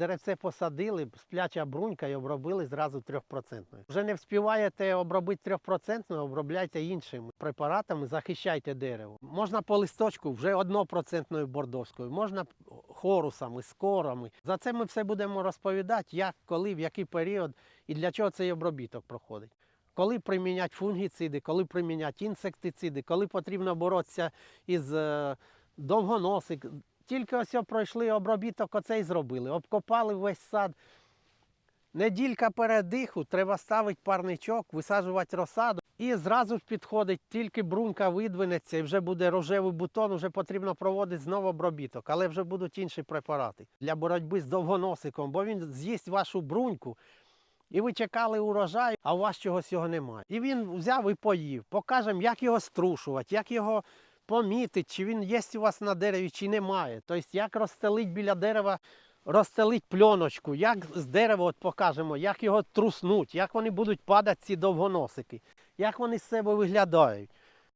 Деревце посадили, спляча брунька і обробили зразу 3%. Вже не вспіваєте обробити 3%, обробляйте іншими препаратами, захищайте дерево. Можна по листочку вже 1% бордовською, можна хорусами, скорами. За це ми все будемо розповідати, як, коли, в який період і для чого цей обробіток проходить. Коли приміняти фунгіциди, коли приміняти інсектициди, коли потрібно боротися із е, довгоносик. Тільки ось пройшли обробіток, оцей зробили, обкопали весь сад. Неділька передиху, треба ставити парничок, висаджувати розсаду. І зразу підходить, тільки брунька видвинеться і вже буде рожевий бутон, вже потрібно проводити знову обробіток, але вже будуть інші препарати для боротьби з довгоносиком, бо він з'їсть вашу бруньку. І ви чекали урожай, а у вас чогось його немає. І він взяв і поїв. Покажемо, як його струшувати, як його помітити, чи він є у вас на дереві, чи немає. Тобто, як розстелить біля дерева, розстелить пленочку, як з дерева от покажемо, як його труснуть, як вони будуть падати, ці довгоносики, як вони з себе виглядають.